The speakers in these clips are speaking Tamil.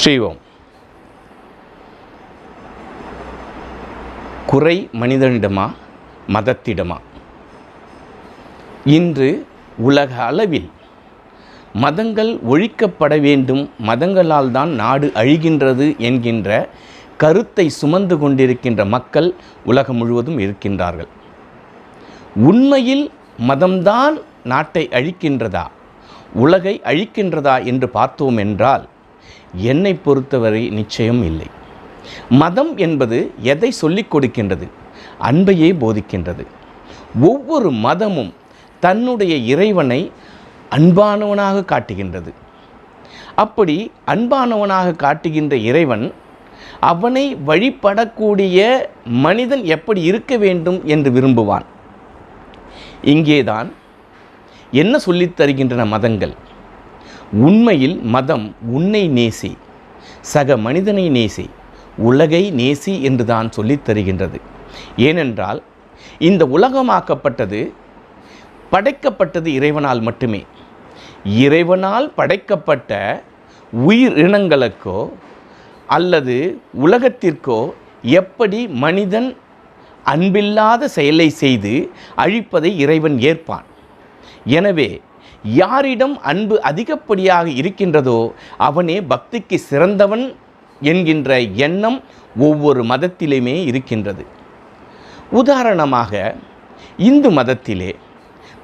ஸ்ரீவோம் குறை மனிதனிடமா மதத்திடமா? இன்று உலக அளவில் மதங்கள் ஒழிக்கப்பட வேண்டும் மதங்களால் தான் நாடு அழிகின்றது என்கின்ற கருத்தை சுமந்து கொண்டிருக்கின்ற மக்கள் உலகம் முழுவதும் இருக்கின்றார்கள். உண்மையில் மதம்தான் நாட்டை அழிக்கின்றதா உலகை அழிக்கின்றதா என்று பார்த்தோம் என்றால் என்னை பொறுத்தவரை நிச்சயம் இல்லை. மதம் என்பது எதை சொல்லிக் கொடுக்கின்றது? அன்பையே போதிக்கின்றது. ஒவ்வொரு மதமும் தன்னுடைய இறைவனை அன்பானவனாக காட்டுகின்றது. அப்படி அன்பானவனாக காட்டுகின்ற இறைவன் அவனை வழிபடக்கூடிய மனிதன் எப்படி இருக்க வேண்டும் என்று விரும்புவான்? இங்கேதான் என்ன சொல்லித் தருகின்றன மதங்கள்? உண்மையில் மதம் உன்னை நேசி சக மனிதனை நேசி உலகை நேசி என்று தான் சொல்லித் தருகின்றது. ஏனென்றால் இந்த உலகமாக்கப்பட்டது படைக்கப்பட்டது இறைவனால் மட்டுமே. இறைவனால் படைக்கப்பட்ட உயிரினங்களுக்கோ அல்லது உலகத்திற்கோ எப்படி மனிதன் அன்பில்லாத செயலை செய்து அழிப்பதை இறைவன் ஏற்பான். எனவே யாரிடம் அன்பு அதிகப்படியாக இருக்கின்றதோ அவனே பக்திக்கு சிறந்தவன் என்கின்ற எண்ணம் ஒவ்வொரு மதத்திலுமே இருக்கின்றது. உதாரணமாக இந்து மதத்திலே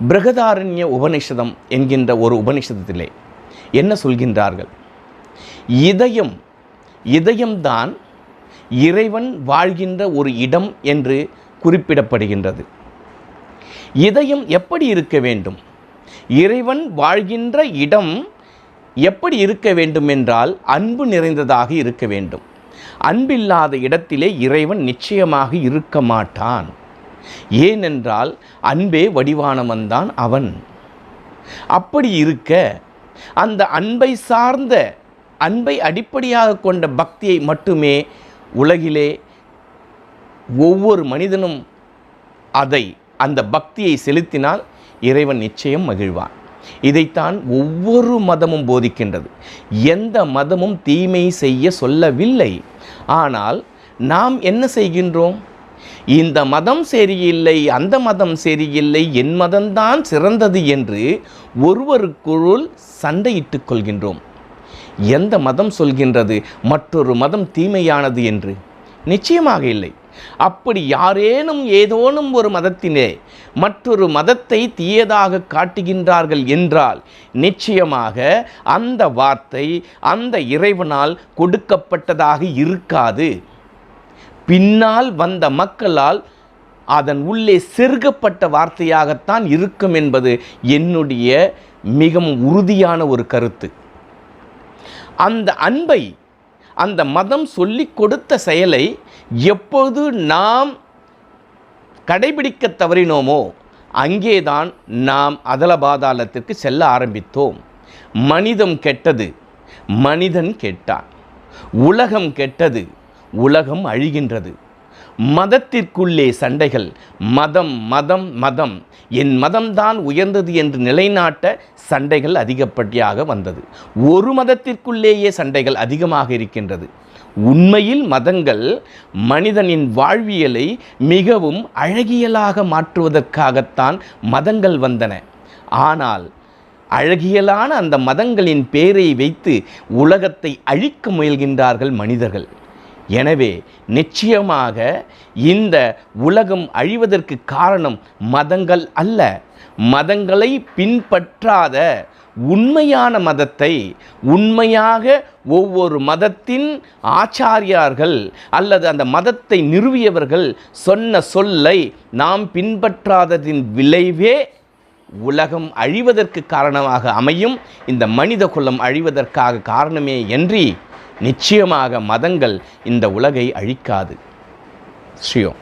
பிரகதாரண்ய உபனிஷதம் என்கின்ற ஒரு உபனிஷதத்திலே என்ன சொல்கின்றார்கள்? இதயம் இதயம்தான் இறைவன் வாழ்கின்ற ஒரு இடம் என்று குறிப்பிடப்படுகின்றது. இதயம் எப்படி இருக்க வேண்டும்? இறைவன் வாழ்கின்ற இடம் எப்படி இருக்க வேண்டும் என்றால் அன்பு நிறைந்ததாக இருக்க வேண்டும். அன்பில்லாத இடத்திலே இறைவன் நிச்சயமாக இருக்க மாட்டான். ஏனென்றால் அன்பே வடிவானவன்தான் அவன். அப்படி இருக்க அந்த அன்பை சார்ந்த அன்பை அடிப்படையாக கொண்ட பக்தியை மட்டுமே உலகிலே ஒவ்வொரு மனிதனும் அதை அந்த பக்தியை செலுத்தினால் இறைவன் நிச்சயம் மகிழ்வான். இதைத்தான் ஒவ்வொரு மதமும் போதிக்கின்றது. எந்த மதமும் தீமை செய்ய சொல்லவில்லை. ஆனால் நாம் என்ன செய்கின்றோம்? இந்த மதம் சரியில்லை அந்த மதம் சரியில்லை என் மதம்தான் சிறந்தது என்று ஒருவருக்குள் சண்டையிட்டுக் கொள்கின்றோம். எந்த மதம் சொல்கின்றது? மற்றொரு மதம் தீமையானது என்று. நிச்சயமாக இல்லை. அப்படி யாரேனும் ஏதோனும் ஒரு மதத்தினே மற்றொரு மதத்தை தீயதாக காட்டுகின்றார்கள் என்றால் நிச்சயமாக அந்த வார்த்தை அந்த இறைவனால் கொடுக்கப்பட்டதாக இருக்காது. பின்னால் வந்த மக்களால் அதன் உள்ளே செருகப்பட்ட வார்த்தையாகத்தான் இருக்கும் என்பது என்னுடைய மிகவும் உறுதியான ஒரு கருத்து. அந்த அன்பை அந்த மதம் சொல்லிக் கொடுத்த செயலை எப்போது நாம் கடைபிடிக்க தவறினோமோ அங்கேதான் நாம் அதல பாதாளத்திற்கு செல்ல ஆரம்பித்தோம். மனிதம் கெட்டது மனிதன் கெட்டான். உலகம் கெட்டது உலகம் அழிகின்றது. மதத்திற்குள்ளே சண்டைகள். மதம் மதம் மதம். என் மதம்தான் உயர்ந்தது என்று நிலைநாட்ட சண்டைகள் அதிகப்படியாக வந்தது. ஒரு மதத்திற்குள்ளேயே சண்டைகள் அதிகமாக இருக்கின்றது. உண்மையில் மதங்கள் மனிதனின் வாழ்வியலை மிகவும் அழகியலாக மாற்றுவதற்காகத்தான் மதங்கள் வந்தன. ஆனால் அழகியலான அந்த மதங்களின் பேரை வைத்து உலகத்தை அழிக்க முயல்கின்றார்கள் மனிதர்கள். எனவே நிச்சயமாக இந்த உலகம் அழிவதற்கு காரணம் மதங்கள் அல்ல. மதங்களை பின்பற்றாத உண்மையான மதத்தை உண்மையாக ஒவ்வொரு மதத்தின் ஆச்சாரியார்கள் அல்லது அந்த மதத்தை நிறுவியவர்கள் சொன்ன சொல்லை நாம் பின்பற்றாததின் விளைவே உலகம் அழிவதற்கு காரணமாக அமையும். இந்த மனித குலம் அழிவதற்காக காரணமே என்று நிச்சயமாக மதங்கள் இந்த உலகை அழிக்காது. ஸ்ரீயோம்.